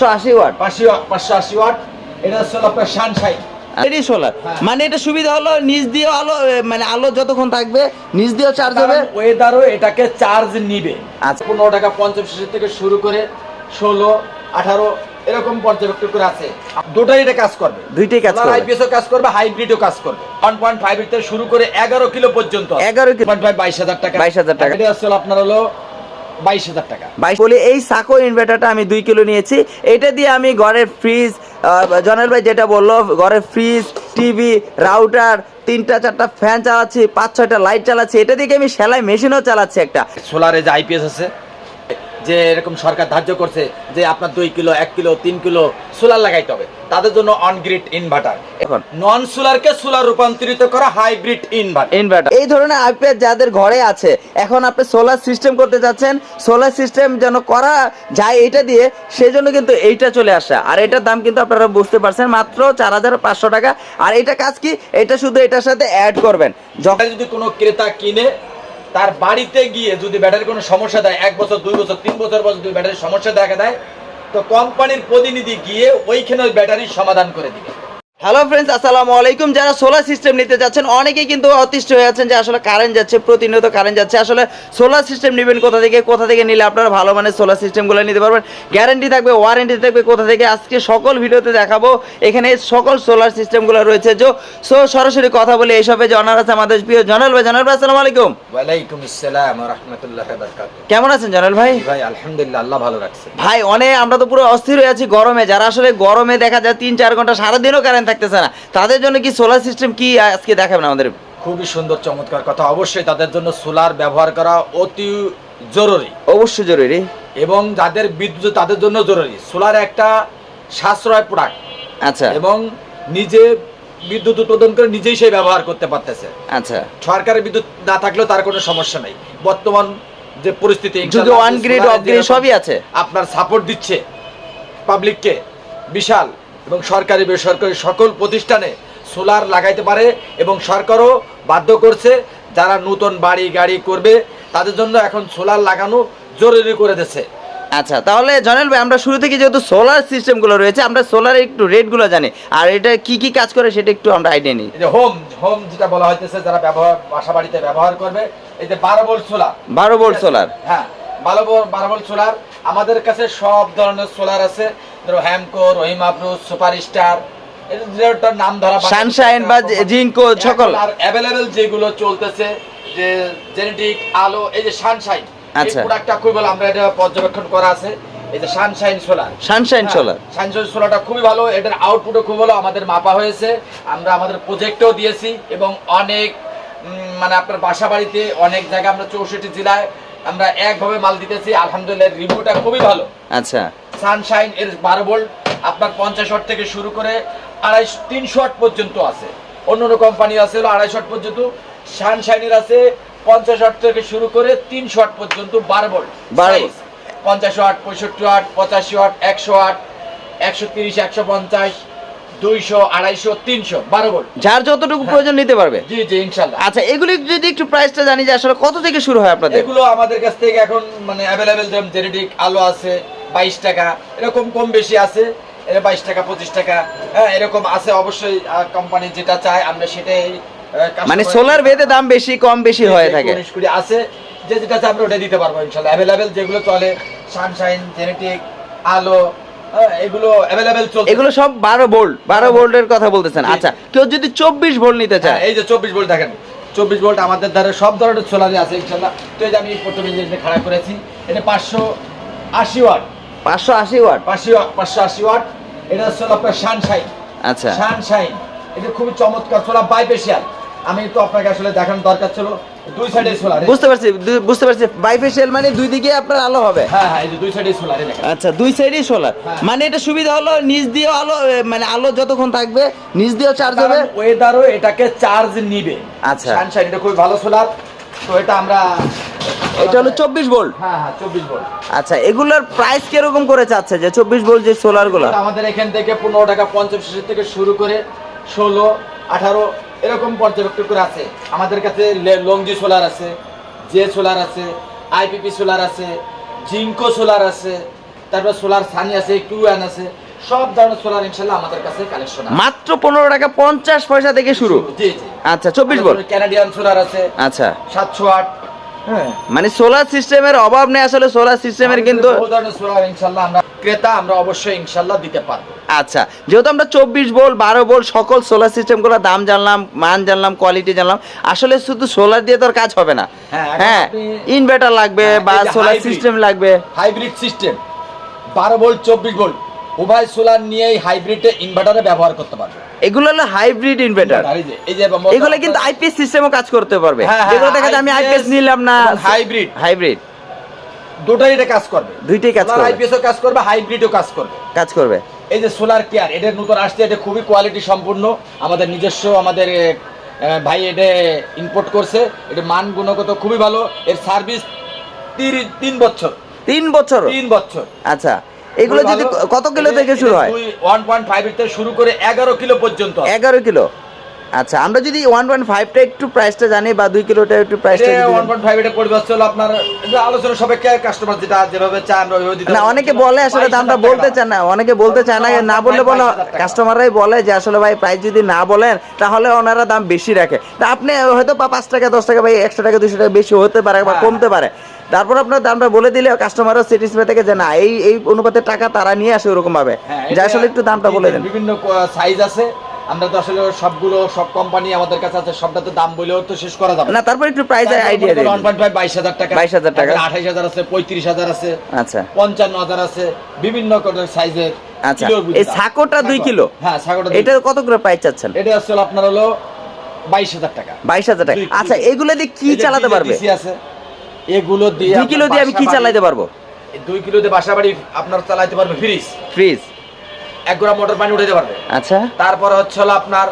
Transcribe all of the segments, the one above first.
পাঁচশো আশি ওয়াট। পাঁচশো আশি ওয়াট। এটা হচ্ছে আপনার সানশাইন। এটাই সোলার। হ্যাঁ। মানে এটা সুবিধা হলো নিচ দিয়ে আলো মানে আলো যতক্ষণ থাকবে নিচ দিয়েও চার্জ হবে। ওয়েদারও এটাকে চার্জ নিবে। আচ্ছা। পনেরো টাকা পঞ্চাশ থেকে শুরু করে ষোলো আঠারো এরকম পর্যবেক্ষণ করে আছে। দুটাই এটা কাজ করবে। দুইটাই কাজ করবে। আইপিএসও কাজ করবে হাইব্রিডও কাজ করবে। ওয়ান পয়েন্ট ফাইভ থেকে শুরু করে এগারো কিলো পর্যন্ত 11 কিলো। পয়েন্ট ফাইভ বাইশ হাজার টাকা। 22,000 টাকা। এটা আসলে আপনার হলো বাইশ হাজার টাকা। বাইশ বলি এই সাকো ইনভার্টারটা আমি দুই কিলো নিয়েছি। এটা দিয়ে আমি ঘরের ফ্রিজ জনাল ভাই যেটা বলল ঘরের ফ্রিজ টিভি রাউটার তিনটা চারটা ফ্যান চালাচ্ছি পাঁচ ছয়টা লাইট চালাচ্ছি। এটা দিয়ে আমি সেলাই মেশিনও চালাচ্ছি একটা? সোলারে যে আইপিএস আছে যে এরকম সরকার ধার্য করছে যে আপনার দুই কিলো এক কিলো তিন কিলো সোলার লাগাইতে হবে। তাদের জন্য অনগ্রিড ইনভার্টার এখন? নন সোলারকে সোলার রূপান্তরিত করা হাইব্রিড ইনভার্টার ইনভার্টার এই ধরনের আইপিএস যাদের ঘরে আছে এখন আপনি সোলার সিস্টেম করতে যাচ্ছেন সোলার সিস্টেম যেন করা যায় এটা দিয়ে সেই জন্য কিন্তু এইটা চলে আসে। আর এটার দাম কিন্তু আপনারা বুঝতে পারছেন মাত্র চার হাজার পাঁচশো টাকা। আর এটা কাজ কি? এটা শুধু এটার সাথে অ্যাড করবেন। যখন যদি কোনো ক্রেতা কিনে তার বাড়িতে গিয়ে যদি ব্যাটারির কোনো সমস্যা দেয়, এক বছর, দুই বছর, তিন বছর বছর যদি ব্যাটারির সমস্যা দেখা দেয়, তো কোম্পানির প্রতিনিধি গিয়ে ওইখানে ওই ব্যাটারির সমাধান করে দিবে। হ্যালো ফ্রেন্ডস আসসালামু আলাইকুম। যারা সোলার সিস্টেম নিতে যাচ্ছেন অনেকেই কিন্তু অতিষ্ঠ হয়ে আছেন যে আসলে কারেন্ট যাচ্ছে প্রতিনিয়ত কারেন্ট যাচ্ছে। আসলে সোলার সিস্টেম নেবেন কোথা থেকে কোথা থেকে নিলে আপনারা ভালো মানের সোলার সিস্টেমগুলো নিতে পারবেন। গ্যারান্টি থাকবে ওয়ারেন্টি থাকবে কোথা থেকে আজকে সকল ভিডিওতে দেখাবো। এখানে সকল সোলার সিস্টেমগুলো রয়েছে যে সো সরাসরি কথা বলে এইসবে জানার আছে আমাদের প্রিয় জনাল ভাই। জনাল ভাই আসসালামু আলাইকুম। ওয়ালাইকুম আসসালাম রহমতুল্লাহ বরকাত কেমন আছেন জনাল ভাই? ভাই আলহামদুলিল্লাহ আল্লাহ ভালো রাখছে। ভাই অনেক আমরা তো পুরো অস্থির হয়ে আছি গরমে। যারা আসলে গরমে দেখা যায় তিন চার ঘণ্টা সারাদিনও কারেন্ট থাকতেছে না। তাদের জন্য কি সোলার সিস্টেম কি আজকে দেখাবেন আমাদের? খুবই সুন্দর চমৎকার কথা। অবশ্যই তাদের জন্য সোলার ব্যবহার করা অতি জরুরি। অবশ্যই জরুরি। এবং যাদের বিদ্যুৎ তাদের জন্য জরুরি। সোলার একটা সাশ্রয় প্রোডাক্ট আচ্ছা। এবং নিজে বিদ্যুৎ উৎপাদন করে নিজেই সে ব্যবহার করতে পারতেছে। আচ্ছা। সরকারের বিদ্যুৎ না থাকলেও তার কোনো সমস্যা নেই। বর্তমান যে পরিস্থিতি যদি অন গ্রিড অফ গ্রিড সবই আছে। আপনার সাপোর্ট দিচ্ছে পাবলিককে বিশাল। এবং সরকারি বেসরকারি সকল প্রতিষ্ঠানে সোলার লাগাইতে পারে এবং সরকারও বাধ্য করছে যারা নতুন বাড়ি গাড়ি করবে তাদের জন্য এখন সোলার লাগানো জরুরি করে দিচ্ছে আচ্ছা তাহলে জনেল ভাই আমরা শুরু থেকে যেহেতু সোলার সিস্টেমগুলো রয়েছে আমরা সোলার একটু রেটগুলো জানি। আর এটা কি কি কাজ করে সেটা একটু আমরা আইডিয়া নিই। হোম হোম যেটা বলা হইতেছে যারা ব্যবহার বাসা বাড়িতে ব্যবহার করবে এই যে বারো ভোল্ট সোলার বারো ভোল্ট সোলার হ্যাঁ বারো ভোল্ট বারো ভোল্ট সোলার আমাদের কাছে সব ধরনের সোলার আছে। হ্যামকো রহিম আব্রুজ সুপার স্টার এটার নাম ধরা সানশাইন বা জিঙ্কো সকল। আর অ্যাভেলেবেল যেগুলো চলতেছে যে জেনেটিক আলো এই যে সানশাইন আচ্ছা। প্রোডাক্টটা খুবই ভালো আমরা এটা পর্যবেক্ষণ করা আছে। এই যে sunshine solar. Sunshine solar. Sunshine সোলারটা খুবই ভালো এটার আউটপুটও খুব ভালো আমাদের মাপা হয়েছে আমরা আমাদের প্রজেক্টও দিয়েছি এবং অনেক মানে আপনার বাসা বাড়িতে অনেক জায়গায় আমরা চৌষট্টি জেলায় আমরা একভাবে মাল দিতেছি আলহামদুলিল্লাহ রিভিউটা খুবই ভালো। আচ্ছা। সানশাইন এর বারো ভোল্ট আপনার পঞ্চাশ ওয়াট থেকে শুরু করে আড়াইশো তিনশো ওয়াট পর্যন্ত আছে। অন্য অন্য কোম্পানি আছে হলো আড়াইশো ওয়াট পর্যন্ত। সানশাইনের আছে পঞ্চাশ ওয়াট থেকে শুরু করে তিনশো ওয়াট পর্যন্ত বারো ভোল্ট 12 পঞ্চাশ ওয়াট পঁয়ষট্টি ওয়াট পঁচাশি ওয়াট একশো ওয়াট একশো তিরিশ একশো পঞ্চাশ দুইশো আড়াইশো তিনশো বারো ভোল্ট যার যতটুকু হ্যাঁ। প্রয়োজন নিতে পারবে? জি জি ইনশাল্লাহ। আচ্ছা এগুলি যদি একটু প্রাইসটা জানি যে আসলে কত থেকে শুরু হয় আপনাদের? এগুলো আমাদের কাছ থেকে এখন মানে অ্যাভেলেবেল যেমন জেনেটিক আলো আছে বাইশ টাকা এরকম কম বেশি আছে এটা বাইশ টাকা পঁচিশ টাকা হ্যাঁ এরকম আছে অবশ্যই কোম্পানি যেটা চায় আমরা সেটাই মানে সোলার ভেদে দাম বেশি কম বেশি হয়ে থাকে। কুড়ি আছে যে যেটা চায় আমরা ওটা দিতে পারব ইনশাল্লাহ। অ্যাভেলেবেল যেগুলো চলে সানশাইন জেনেটিক আলো হ্যাঁ, এগুলো অ্যাভেলেবেল চলছে। এগুলো সব বারো ভোল্ট বারো ভোল্টের কথা বলতেছেন। আচ্ছা কেউ যদি চব্বিশ ভোল্ট নিতে হ্যাঁ, চায়। এই যে চব্বিশ ভোল্ট দেখেন চব্বিশ ভোল্ট আমাদের দ্বারা সব ধরনের সোলারই আছে ইনশাল্লাহ। তো এই যে আমি প্রথমে যে খাড়া করেছি এটা পাঁচশো আশি ওয়াট। পাঁচশো আশি ওয়াট? পাঁচশো পাঁচশো আশি ওয়াট। এটা হচ্ছে আপনার সানশাইন। আচ্ছা। সানশাইন এটা খুবই চমৎকার সোলার বাইপেশিয়াল আমি তো আপনাকে আসলে দেখানোর দরকার ছিল। দুই সাইডে সোলার বুঝতে পারছি বুঝতে পারছি। বাইফেশিয়াল মানে দুই দিকে আপনার আলো হবে? হ্যাঁ হ্যাঁ এই যে দুই সাইডে সোলার আচ্ছা দুই সাইডেই সোলার। হ্যাঁ। মানে এটা সুবিধা হলো নিচ দিয়েও আলো মানে আলো যতক্ষণ থাকবে নিচ দিয়েও চার্জ হবে? ওয়েদারও এটাকে চার্জ নিবে। আচ্ছা। সানশাইন এটা খুবই ভালো সোলার। তো এটা আমরা এটা হলো চব্বিশ ভোল্ট হ্যাঁ হ্যাঁ আচ্ছা এগুলোর প্রাইস কীরকম করে চাচ্ছে যে চব্বিশ ভোল্ট যে সোলারগুলো? আমাদের এখান থেকে পনেরো টাকা পঞ্চাশ থেকে শুরু করে ষোলো আঠারো এরকম পর্যবেক্ষণ করে আছে। আমাদের কাছে লংজি সোলার আছে জে সোলার আছে আইপিপি সোলার আছে জিঙ্কো সোলার আছে তারপর সোলার সানি আছে কিউএন আছে সব ধরনের সোলার ইনশাল্লাহ আমাদের কাছে কালেকশন মাত্র পনেরো টাকা পঞ্চাশ পয়সা থেকে শুরু? জি জি। আচ্ছা চব্বিশ ভোল্ট ক্যানাডিয়ান সোলার আছে আচ্ছা। সাতশো আট মানে সোলার সিস্টেমের অভাব নেই আসলে সোলার সিস্টেমের কিন্তু সোলার ইনশাল্লাহ আমরা ক্রেতা আমরা অবশ্যই ইনশাল্লাহ দিতে পারব। আচ্ছা যেহেতু আমরা চব্বিশ ভোল্ট বারো ভোল্ট সকল সোলার সিস্টেমগুলোর দাম জানলাম মান জানলাম কোয়ালিটি জানলাম আসলে শুধু সোলার দিয়ে তো আর কাজ হবে না। হ্যাঁ, এখন হ্যাঁ ইনভার্টার লাগবে হ্যাঁ, বা সোলার সিস্টেম লাগবে। হাইব্রিড সিস্টেম বারো ভোল্ট চব্বিশ ভোল্ট। উভয় সোলার নিয়েই হাইব্রিডে ইনভার্টারে ব্যবহার করতে পারবে। এগুলো হলো হাইব্রিড ইনভার্টার এই যে এই এগুলো কিন্তু আইপিএস সিস্টেমও কাজ করতে পারবে। হ্যাঁ, হ্যাঁ, যেগুলো দেখা যায় আমি আইপিএস নিলাম না। hybrid। হাইব্রিড দুটাই এটা কাজ করবে। দুইটাই কাজ করবে। আইপিএসও কাজ করবে হাইব্রিডও কাজ করবে। কাজ করবে। এই যে সোলার কেয়ার এটা নতুন আসছে এটা খুবই কোয়ালিটি সম্পূর্ণ। আমাদের নিজস্ব আমাদের ভাই এটা ইম্পোর্ট করছে। এটা মান গুণগত খুবই ভালো। এর সার্ভিস তিন বছর। তিন বছর? তিন বছর। আচ্ছা। এগুলো যদি কত কিলো থেকে শুরু হয় ওয়ান পয়েন্ট ফাইভ থেকে শুরু করে এগারো কিলো পর্যন্ত। এগারো কিলো আচ্ছা আমরা যদি ওয়ান পয়েন্ট ফাইভটা একটু প্রাইসটা জানি বা দুই কিলোটা একটু প্রাইসটা ওয়ান পয়েন্ট ফাইভ এটা পরিবেশ হলো আপনার আলোচনা সবাইকে কাস্টমার যেটা যেভাবে আমরা ওইভাবে দিতে না অনেকে বলে আসলে দামটা 22,000 বলতে। চান না অনেকে বলতে চায় না না বললে বলো 22,000 টাকা। কাস্টমাররাই বলে যে আসলে ভাই প্রাইস যদি না বলেন তাহলে ওনারা দাম বেশি রাখে তা আপনি হয়তো বা পাঁচ টাকা দশ টাকা ভাই একশো টাকা দুশো টাকা বেশি হতে পারে বা হ্যাঁ। কমতে পারে তারপর আপনার দামটা বলে দিলে কাস্টমারও স্যাটিসফাই থেকে যে না এই এই অনুপাতে টাকা তারা নিয়ে আসে ওরকম ভাবে। হ্যাঁ, যে এটা আসলে একটু দামটা বলে দেন। বিভিন্ন সাইজ আছে। আমরা তো আসলে সবগুলো সব কোম্পানি আমাদের কাছে আছে সবটা তো দাম বলেও তো শেষ করা যাবে না। তারপর একটু প্রাইস আইডিয়া দিন। ওয়ান পয়েন্ট ফাইভ বাইশ হাজার টাকা। 22,000 টাকা। আঠাইশ হাজার আছে পঁয়ত্রিশ হাজার আছে আচ্ছা। পঞ্চান্ন হাজার আছে বিভিন্ন সাইজের আচ্ছা। এই ছাকোটা দুই কিলো? হ্যাঁ ছাকোটা এটা কত করে প্রাইস চাচ্ছেন? এটা আসলে আপনার হলো বাইশ হাজার টাকা। বাইশ হাজার টাকা। আচ্ছা এগুলো দিয়ে কি চালাতে পারবে? আছে। এগুলো দিয়ে 2 কিলো দিয়ে আমি কি চালাতে পারব? 2 কিলো দিয়ে বাসাবাড়ি আপনার চালাতে পারবে ফ্রিজ। ফ্রিজ? এক গোড়া মোটর পানি উঠাইতে পারবে। আচ্ছা। তারপরে হচ্ছে আপনার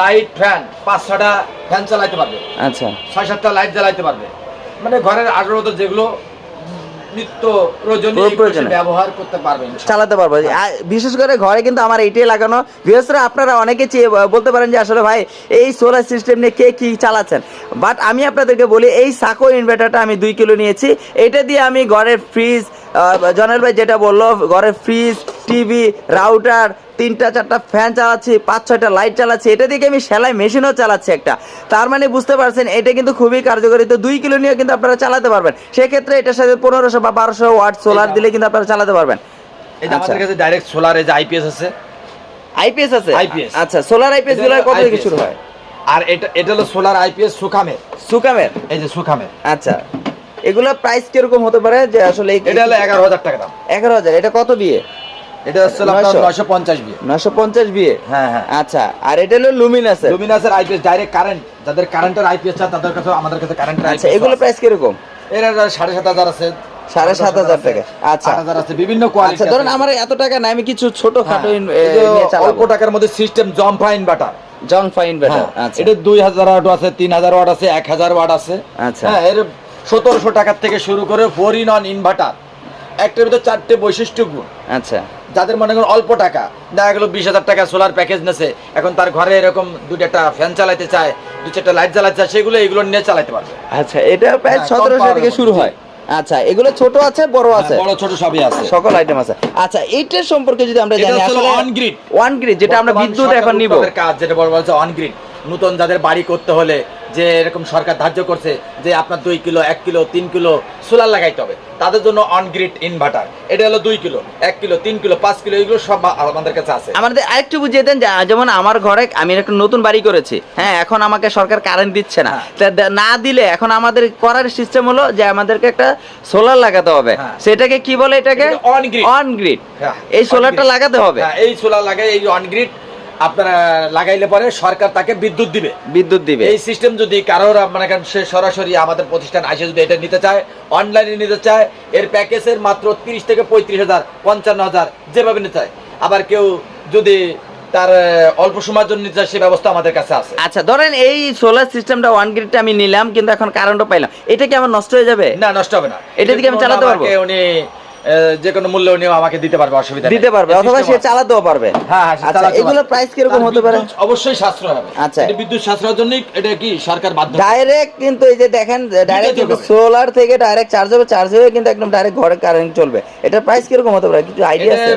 লাইট ফ্যান পাঁচ ছটা ফ্যান চালাইতে পারবে। আচ্ছা। ছয় সাতটা লাইট জ্বালাইতে পারবে। মানে ঘরের আঠারো যেগুলো নিত্য। ব্যবহার করতে চালাতে পারব। বিশেষ করে ঘরে কিন্তু আমার এইটাই লাগানো। বিশেষ করে আপনারা অনেকে বলতে পারেন যে আসলে ভাই এই সোলার সিস্টেম নিয়ে কে কী চালাচ্ছেন? বাট আমি আপনাদেরকে বলি এই সাকো ইনভার্টারটা আমি দুই কিলো নিয়েছি। এটা দিয়ে আমি ঘরের ফ্রিজ জনের ভাই যেটা বলল ঘরের ফ্রিজ টিভি রাউটার তিনটা চারটা ফ্যান চালাচ্ছি পাঁচ ছয়টা লাইট চালাচ্ছি এটা দিয়ে আমি সেলাই মেশিনও চালাচ্ছি একটা? তার মানে বুঝতে পারছেন এটা কিন্তু খুবই কার্যকরী। তো দুই কিলো নিয়ে কিন্তু আপনারা চালাতে পারবেন। সেক্ষেত্রে এটার সাথে পনেরোশো বা বারোশো ওয়াট সোলার দিলে কিন্তু আপনারা চালাতে পারবেন। এই যে আমাদের আচ্ছা। কাছে ডাইরেক্ট সোলারে যে আইপিএস আছে। আইপিএস আছে? IPS আচ্ছা সোলার আইপিএসগুলো এটা কত থেকে শুরু হয়? আর এটা এটা হলো সোলার আইপিএস সুখামের সুকামের। এই যে সুখামের আচ্ছা। এগুলো প্রাইস কীরকম হতে পারে? যে আসলে এটা হলো এগারো হাজার টাকা দাম। এগারো হাজার এটা কত বিয়ে? এটা হচ্ছে আপনার 900 নয়শো পঞ্চাশ বিয়ে। নশো পঞ্চাশ বিয়ে? হ্যাঁ হ্যাঁ। আচ্ছা আর এটা হলো লুমিনাসের আইপিএস ডাইরেক্ট কারেন্ট যাদের কারেন্টের আইপিএস চায় তাদের কাছে আমাদের কাছে আচ্ছা এগুলো প্রাইস কীরকম? এর সাড়ে সাত হাজার আছে। সাড়ে সাত হাজার টাকা। আচ্ছা। আট হাজার আছে বিভিন্ন কোয়ালিটি আচ্ছা ধরেন আমার এত টাকা নাই আমি কিছু ছোট খাটো হ্যাঁ। অল্প টাকার মধ্যে সিস্টেম জম্পা ইনভার্টার জং ফাইন বেটার আচ্ছা। এটা দুই হাজার ওয়াট আছে তিন হাজার ওয়াট আছে এক হাজার ওয়াট আছে। আচ্ছা। হ্যাঁ এর সতেরোশো টাকার থেকে শুরু করে ফোর ইন অন ইনভার্টার। একটার ভিতরে চারটে বৈশিষ্ট্য গুণ। আচ্ছা। যাদের মনে করেন অল্প টাকা দেখা গেলো বিশ হাজার টাকা সোলার প্যাকেজ নেছে এখন তার ঘরে এরকম দুটো একটা ফ্যান চালাতে চায় দু চারটা লাইট জ্বালাতে চায় সেগুলো এগুলো নিয়ে চালাতে পারবে। আচ্ছা এটা প্রায় হ্যাঁ, সতেরোশো থেকে শুরু হয়। আচ্ছা এগুলো ছোট আছে বড় আছে? হ্যাঁ, বড় ছোট সবই আছে। সকল আইটেম আছে। আচ্ছা এইটার সম্পর্কে যদি আমরা জানি আসলে on grid। ওয়ান গ্রিড যেটা আমরা বিদ্যুৎ এখন নিব। কাজ যেটা বড় বলছে অন গ্রিড নতুন যাদের বাড়ি করতে হলে যে এরকম সরকার ধার্য করছে যে আপনার দুই কিলো এক কিলো তিন কিলো সোলার লাগাইতে হবে। তাদের জন্য অনগ্রিড ইনভার্টার এটা হলো দুই কিলো এক কিলো তিন কিলো পাঁচ কিলো এগুলো সব আমাদের কাছে আছে। আমাদের আরেকটু বুঝিয়ে দেন যেমন আমার ঘরে আমি একটা নতুন বাড়ি করেছি। হ্যাঁ এখন আমাকে সরকার কারেন্ট দিচ্ছে না। হ্যাঁ। না দিলে এখন আমাদের করার সিস্টেম হলো যে আমাদেরকে একটা সোলার লাগাতে হবে। হ্যাঁ। সেটাকে কি বলে এটাকে? অনগ্রিড হ্যাঁ, এই সোলারটা লাগাতে হবে। এই সোলার লাগাই এই অন গ্রিড আপনারা লাগাইলে পরে সরকার তাকে বিদ্যুৎ দিবে। বিদ্যুৎ দিবে। এই সিস্টেম যদি কারোর মানে করেন সে সরাসরি আমাদের প্রতিষ্ঠান আসে যদি এটা নিতে চায় অনলাইনে নিতে চায় এর প্যাকেজের মাত্র তিরিশ থেকে পঁয়ত্রিশ হাজার পঞ্চান্ন হাজার যেভাবে নিতে চায়। আবার কেউ যদি তার অল্প সময়ের জন্য নিতে চায় সে ব্যবস্থা আমাদের কাছে আছে। আচ্ছা ধরেন এই সোলার সিস্টেমটা ওয়ান গ্রিডটা আমি নিলাম কিন্তু এখন কারেন্টও পাইলাম। এটা কি আমার নষ্ট হয়ে যাবে? না নষ্ট হবে না। এটা দিকে আমি চালাতে পারব? উনি যে কোনো মূল্য নিয়ে আমাকে দিতে পারবে অসুবিধা দিতে পারবে অথবা সে চালাতেও পারবে। হ্যাঁ হ্যাঁ আচ্ছা এগুলো। প্রাইস কীরকম তার হতে পারে? অবশ্যই সাশ্রয় হবে। আচ্ছা। এটা বিদ্যুৎ সাশ্রয়ের জন্য এটা কি সরকার বাধ্য? ডাইরেক্ট কিন্তু এই যে দেখেন ডাইরেক্ট সোলার থেকে ডাইরেক্ট চার্জ হবে চার্জ হয়ে কিন্তু একদম ডাইরেক্ট ঘরে কারেন্ট চলবে। এটার প্রাইস কীরকম হতে পারে? কিছু আইডিয়া আছে?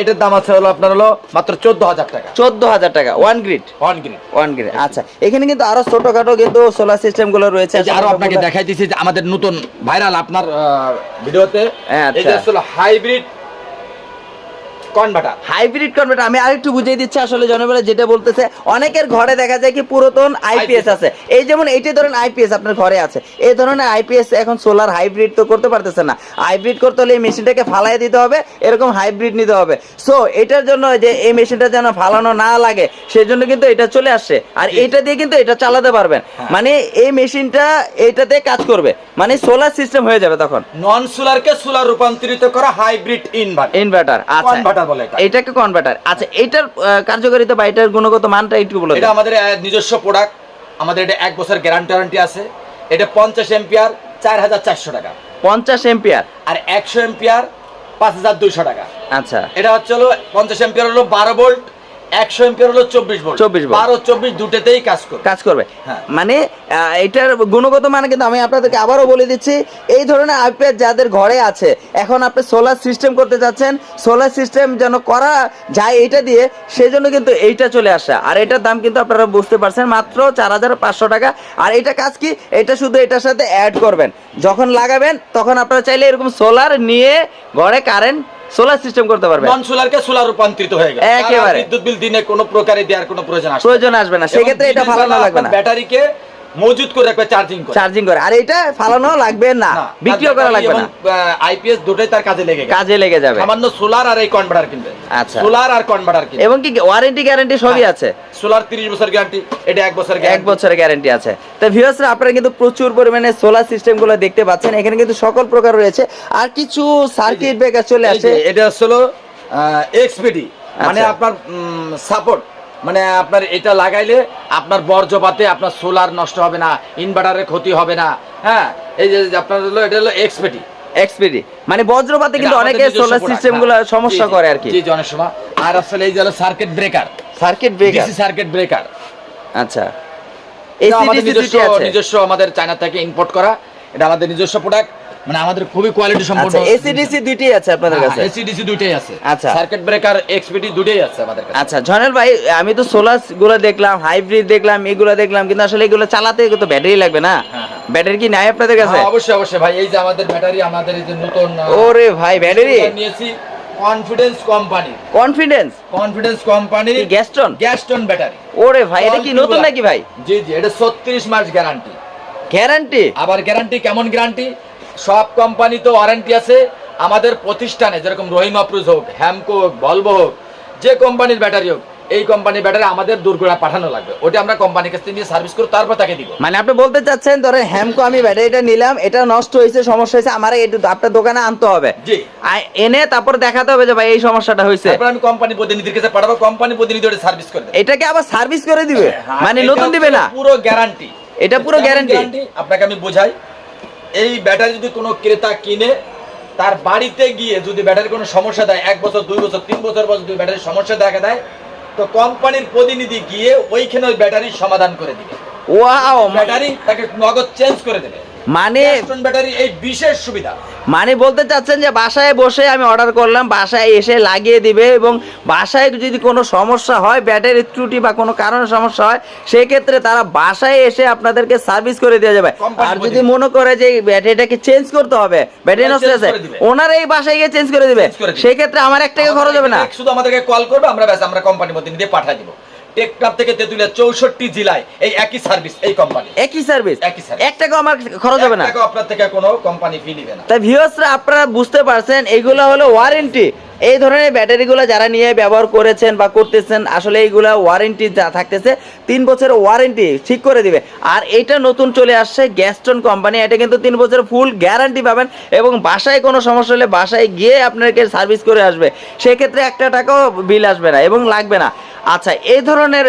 এটার দাম আছে হলো আপনার হলো মাত্র চোদ্দ হাজার টাকা। চোদ্দ হাজার টাকা on grid on grid on grid আচ্ছা। এখানে কিন্তু আরও ছোটখাটো কিন্তু সোলার সিস্টেমগুলো রয়েছে। আরও আপনাকে দেখাই দিচ্ছি যে আমাদের নতুন ভাইরাল আপনার ভিডিওতে। হ্যাঁ, আচ্ছা। আসলে হাইব্রিড কনভার্টার হাইব্রিড কনভার্টার আমি আরেকটু বুঝিয়ে দিচ্ছি আসলে জনবেলা যেটা বলতেছে। অনেকের ঘরে দেখা যায় কি পুরাতন আইপিএস আছে। এই যেমন এইটি ধরেন আইপিএস আপনার ঘরে আছে। এই ধরনের আইপিএস এখন সোলার হাইব্রিড তো করতে পারতেছে না। হাইব্রিড করতে হলে এই মেশিনটাকে ফালাই দিতে হবে এরকম হাইব্রিড নিতে হবে। সো এটার জন্য যে এই মেশিনটা যেন ফালানো না লাগে সেই জন্য কিন্তু এটা চলে আসছে। আর এটা দিয়ে কিন্তু এটা চালাতে পারবেন। হ্যাঁ। মানে এই মেশিনটা এইটাতে কাজ করবে। মানে সোলার সিস্টেম হয়ে যাবে তখন। নন সোলারকে সোলার রূপান্তরিত করা হাইব্রিড ইনভার্টার ইনভার্টার আচ্ছা। কনভার্টার বলে এটা। এটাকে কনভার্টার আচ্ছা এটার কার্যকারিতা বা এটার গুণগত মানটা একটু বলে এটা আমাদের নিজস্ব প্রোডাক্ট আমাদের এটা এক বছর গ্যারান্টি ওয়ারেন্টি আছে। এটা পঞ্চাশ এম্পিয়ার চার হাজার চারশো টাকা। পঞ্চাশ এম্পিয়ার আর একশো এম্পিয়ার পাঁচ হাজার দুইশো টাকা। আচ্ছা। এটা হচ্ছে হলো পঞ্চাশ এম্পিয়ার হলো বারো ভোল্ট একশো এম্পিয়ার হলো চব্বিশ ভোল্ট। 24 ভোল্ট। বারো চব্বিশ দুটেতেই কাজ করবে। কাজ করবে। হ্যাঁ। মানে এটার গুণগত মান কিন্তু আমি আপনাদেরকে আবারও বলে দিচ্ছি এই ধরনের আইপিএস যাদের ঘরে আছে এখন আপনি সোলার সিস্টেম করতে চাচ্ছেন সোলার সিস্টেম যেন করা যায় এইটা দিয়ে সেই জন্য কিন্তু এইটা চলে আসা। আর এটার দাম কিন্তু আপনারা বুঝতে পারছেন মাত্র চার হাজার পাঁচশো টাকা। আর এটা কাজ কি? এটা শুধু এটার সাথে অ্যাড করবেন। যখন লাগাবেন তখন আপনারা চাইলে এরকম সোলার নিয়ে ঘরে কারেন্ট সোলার সিস্টেম করতে পারবে নন সোলার কে সোলার রূপান্তরিত হয়ে গেল একেবারে। বিদ্যুৎ বিল দিনে কোনো প্রকারে দেওয়ার কোনো প্রয়োজন আসবে না। প্রয়োজন আসবে না সেক্ষেত্রে এটা ভালো ফালানো লাগবে না ব্যাটারি ব্যাটারিকে মজুত করে রাখবে চার্জিং করে। চার্জিং করে। আর এটা ফালানো লাগবে না। বিক্রিও করা লাগবে না। আইপিএস দুটোই তার কাজে লেগে কাজে লেগে যাবে। সামান্য সোলার আর এই কনভার্টার কিনবে। আচ্ছা। সোলার আর কনভার্টার কিনবে। এবং কি ওয়ারেন্টি গ্যারান্টি সবই আছে? সোলার 30 বছর গ্যারান্টি এটা এক বছর এক বছরের গ্যারান্টি আছে। তো ভিউয়ার্সরা আপনারা কিন্তু প্রচুর পরিমাণে সোলার সিস্টেমগুলো দেখতে পাচ্ছেন। এখানে কিন্তু সকল প্রকার রয়েছে। আর কিছু সার্কিট ব্রেকার চলে আসে। এটা হলো এক্সপিডি মানে আচ্ছা। আপনার সাপোর্ট মানে আপনার এটা লাগাইলে আপনার বর্জ্যপাতে আপনার সোলার নষ্ট হবে না ইনভার্টারের ক্ষতি হবে না। হ্যাঁ এই যে আপনার হলো এটা হলো এক্সপিডি এক্সপিডি মানে বজ্রপাতে কিন্তু অনেকে সোলার সিস্টেমগুলো সমস্যা করে আর কি। জি জি, সময় আর আসলে এই যে হলো circuit breaker circuit breaker DC circuit breaker আচ্ছা। আছে। নিজস্ব আমাদের চায়না থেকে ইম্পোর্ট করা। এটা আমাদের নিজস্ব প্রোডাক্ট মানে আমাদের খুবই কোয়ালিটি সম্পন্ন আচ্ছা এসিডিসি দুটি আছে আপনাদের কাছে? এসিডিসি দুইটাই আছে। আচ্ছা। সার্কিট ব্রেকার এক্সপিডি দুটোই আছে আমাদের কাছে। আচ্ছা জয়নাল ভাই আমি তো সোলারগুলো দেখলাম হাইব্রিড দেখলাম এগুলো দেখলাম কিন্তু আসলে এগুলো চালাতে তো ব্যাটারি লাগবে না? হ্যাঁ, হ্যাঁ। ব্যাটারি কি নাই আপনাদের কাছে? হ্যাঁ, অবশ্যই অবশ্যই ভাই এই যে আমাদের ব্যাটারি আমাদের এই যে নতুন ওরে ভাই ব্যাটারি নিয়েছি confidence company confidence confidence company কি গ্যাস্ট্রন গ্যাস্টন ব্যাটারি ওরে ভাই এটা কি নতুন নাকি ভাই? জি জি এটা 36 মাস গ্যারান্টি গ্যারান্টি আবার গ্যারান্টি কেমন গ্যারান্টি সব কোম্পানি তো ওয়ারেন্টি আছে আমাদের প্রতিষ্ঠানে যেরকম রহিম আপ্রুজ হোক হ্যামকো হোক ভলভো হোক যে কোম্পানির ব্যাটারি হোক এই কোম্পানির ব্যাটারি আমাদের দূরগোড়া পাঠানো লাগবে। ওটা আমরা কোম্পানির কাছ থেকে নিয়ে সার্ভিস করে তারপর তাকে দিব। মানে আপনি বলতে চাচ্ছেন ধরেন হ্যামকো আমি ব্যাটারিটা নিলাম এটা নষ্ট হয়েছে সমস্যা হয়েছে আমার একটু আপনার দোকানে আনতে হবে। জি। আ- এনে তারপর দেখাতে হবে যে ভাই এই সমস্যাটা হয়েছে। তারপর আমি কোম্পানি প্রতিনিধির কাছে পাঠাবো কোম্পানি প্রতিনিধি ওটা সার্ভিস করে দেবে। এটাকে আবার সার্ভিস করে দিবে? হ্যাঁ, মানে নতুন দিবে না? পুরো গ্যারান্টি এটা পুরো গ্যারান্টি আপনাকে আমি বোঝাই। এই ব্যাটারি যদি কোনো ক্রেতা কিনে তার বাড়িতে গিয়ে যদি ব্যাটারি কোনো সমস্যা দেয় এক বছর দুই বছর তিন বছর বছর যদি ব্যাটারির সমস্যা দেখা দেয় তো কোম্পানির প্রতিনিধি গিয়ে ওইখানে ওই ব্যাটারির সমাধান করে দিবে। ওয়াও ব্যাটারি তাকে নগদ চেঞ্জ করে দেবে। মানে ব্যাটারি এই বিশেষ সুবিধা। মানে বলতে চাচ্ছেন যে বাসায় বসে আমি অর্ডার করলাম বাসায় এসে লাগিয়ে দিবে এবং বাসায় যদি কোনো সমস্যা হয় ব্যাটারির ত্রুটি বা কোনো কারণে সমস্যা হয় সেই ক্ষেত্রে তারা বাসায় এসে আপনাদেরকে সার্ভিস করে দেওয়া যাবে। আর যদি মনে করে যে ব্যাটারিটাকে চেঞ্জ করতে হবে ব্যাটারি নষ্ট আছে ওনার এই বাসায় গিয়ে চেঞ্জ করে দিবে। Change করে দিবে। সেই ক্ষেত্রে আমার এক টাকা খরচ হবে না। শুধু আমাদেরকে কল করবে আমরা ব্যাস আমরা কোম্পানির প্রতিনিধি পাঠিয়ে দিব। টেক থেকে তেতুলিয়া চৌষট্টি জেলায় এই একই সার্ভিস এই কোম্পানি একই সার্ভিস একই সার্ভিস এক টাকাও আমার খরচ হবে না? আপনার থেকে কোনো কোম্পানি ফি নিবে না। তাই ভিউয়ার্সরা আপনারা বুঝতে পারছেন এইগুলো হলো ওয়ারেন্টি এই ধরনের ব্যাটারিগুলো যারা নিয়ে ব্যবহার করেছেন বা করতেছেন, আসলে এইগুলো ওয়ারেন্টি যা থাকতেছে, তিন বছরের ওয়ারেন্টি ঠিক করে দিবে। আর এটা নতুন চলে আসছে গ্যাস্টন কোম্পানি এটা কিন্তু তিন বছরের ফুল গ্যারান্টি পাবেন এবং বাসায় কোনো সমস্যা হলে বাসায় গিয়ে আপনাকে সার্ভিস করে আসবে। সেক্ষেত্রে একটা টাকাও বিল আসবে না এবং লাগবে না। আচ্ছা এই ধরনের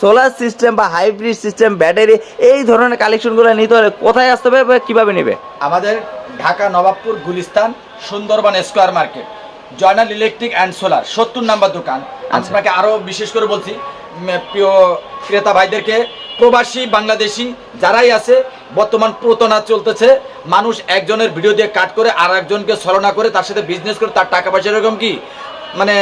সোলার সিস্টেম বা হাইব্রিড সিস্টেম ব্যাটারি এই ধরনের কালেকশনগুলো নিতে হলে কোথায় আসতে হবে কীভাবে নেবে? আমাদের Dhaka Nawabpur Gulistan Sundarban square market Joynal electric and solar সত্তর নাম্বার দোকান আচ্ছা। আপনাকে আরও বিশেষ করে বলছি প্রিয় ক্রেতা ভাইদেরকে প্রবাসী বাংলাদেশি যারাই আছে বর্তমান প্রতনা চলতেছে মানুষ একজনের ভিডিও দিয়ে কাট করে আর একজনকে ছলনা করে তার সাথে বিজনেস করে তার টাকা পয়সা এরকম কি মানে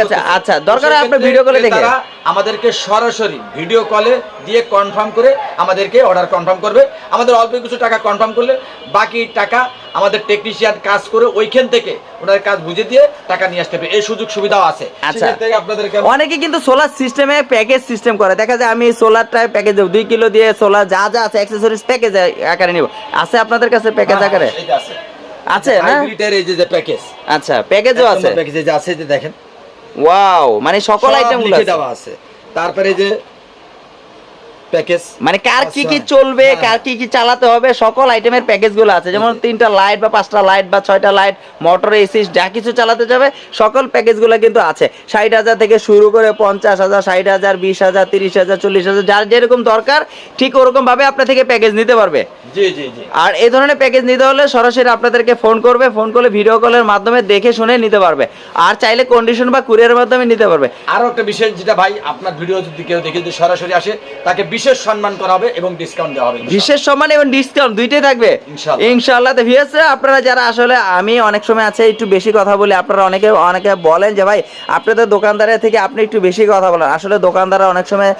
কাছে, আচ্ছা, দরকার আপনি ভিডিও কলে দেখে। আমাদেরকে সরাসরি ভিডিও কলে দিয়ে কনফার্ম করে আমাদেরকে অর্ডার কনফার্ম করবে। আমাদের অল্প কিছু টাকা কনফার্ম করলে বাকি টাকা আমাদের টেকনিশিয়ান কাজ করে ওইখান থেকে ওনার কাজ বুঝে দিয়ে টাকা নিয়ে আসতে হবে। এই সুযোগ সুবিধাও আছে। আচ্ছা। আপনাদেরকে অনেকে কিন্তু সোলার সিস্টেমে প্যাকেজ সিস্টেম করে। দেখা যায় আমি সোলারটায় প্যাকেজ দেবো দুই কিলো দিয়ে সোলার যা যা আছে অ্যাক্সেসরিজ প্যাকেজ আকারে নিব। আছে আপনাদের কাছে প্যাকেজ আকারে? এটা আছে। আছে না? হাইব্রিডের এই যে প্যাকেজ আচ্ছা প্যাকেজও আছে। প্যাকেজ যে আছে যে দেখেন। ওয়াও মানে সকল সব আইটেম লিখে আছে। তারপরে এই যে প্যাকেজ মানে কার কি কি আচ্ছা, চলবে হ্যাঁ। কার কি কি চালাতে হবে সকল আইটেমের আছে। যেমন তিনটা লাইট বা পাঁচটা লাইট বা ছয়টা লাইট মোটর এসি যা কিছু চালাতে যাবে সকল কিন্তু আছে। ষাট হাজার থেকে শুরু করে পঞ্চাশ হাজার ষাট হাজার বিশ হাজার তিরিশ হাজার চল্লিশ হাজার যার যেরকম দরকার ঠিক ওরকম ভাবে আপনার থেকে প্যাকেজ নিতে পারবে। জি জি জি। আর এই ধরনের প্যাকেজ নিতে হলে সরাসরি আপনাদেরকে ফোন করবে ফোন করলে ভিডিও কলের মাধ্যমে দেখে শুনে নিতে পারবে। আর চাইলে কন্ডিশন বা কুরিয়ারের মাধ্যমে নিতে পারবে। আরও একটা বিশেষ যেটা ভাই আপনার ভিডিও যদি কেউ দেখে যদি সরাসরি আসে তাকে বিশেষ সম্মান করা হবে এবং ডিসকাউন্ট দেওয়া হবে বিশেষ সম্মান এবং ডিসকাউন্ট দুইটাই থাকবে। ইনশাআল্লাহ। তো ভিউয়ার্স আপনারা যারা আসলে আমি অনেক সময় আছে একটু বেশি কথা বলি আপনারা অনেকে অনেকে বলেন যে ভাই আপনাদের দোকানদারের থেকে আপনি একটু বেশি কথা বলেন। আসলে দোকানদাররা অনেক সময়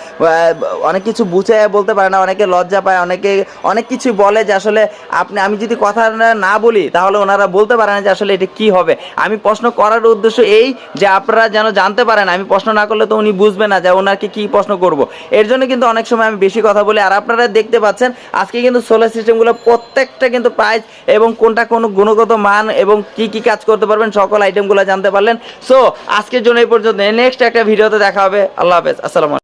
অনেক কিছু বুঝে বলতে পারে না অনেকে লজ্জা পায় অনেকে অনেক কিছু বলে যে আসলে আপনি আমি যদি কথা না- না বলি তাহলে ওনারা বলতে পারে না যে আসলে এটা কি হবে? আমি প্রশ্ন করার উদ্দেশ্য এই যে আপনারা যেন জানতে পারেন আমি প্রশ্ন না করলে তো উনি বুঝবে না যে ওনাকে কি প্রশ্ন করব? এর জন্য কিন্তু অনেক সময় আমি বেশি কথা বলি, আর আপনারা দেখতে পাচ্ছেন, আজকে কিন্তু সোলার সিস্টেমগুলো প্রত্যেকটা কিন্তু প্রাইস এবং কোনটা কোন গুণগত মান এবং কি কি কাজ করতে পারবেন, সকল আইটেমগুলো জানতে পারলেন। সো আজকের জন্য এই পর্যন্ত নেক্সট একটা ভিডিওতে দেখা হবে। আল্লাহ হাফেজ। আসসালামু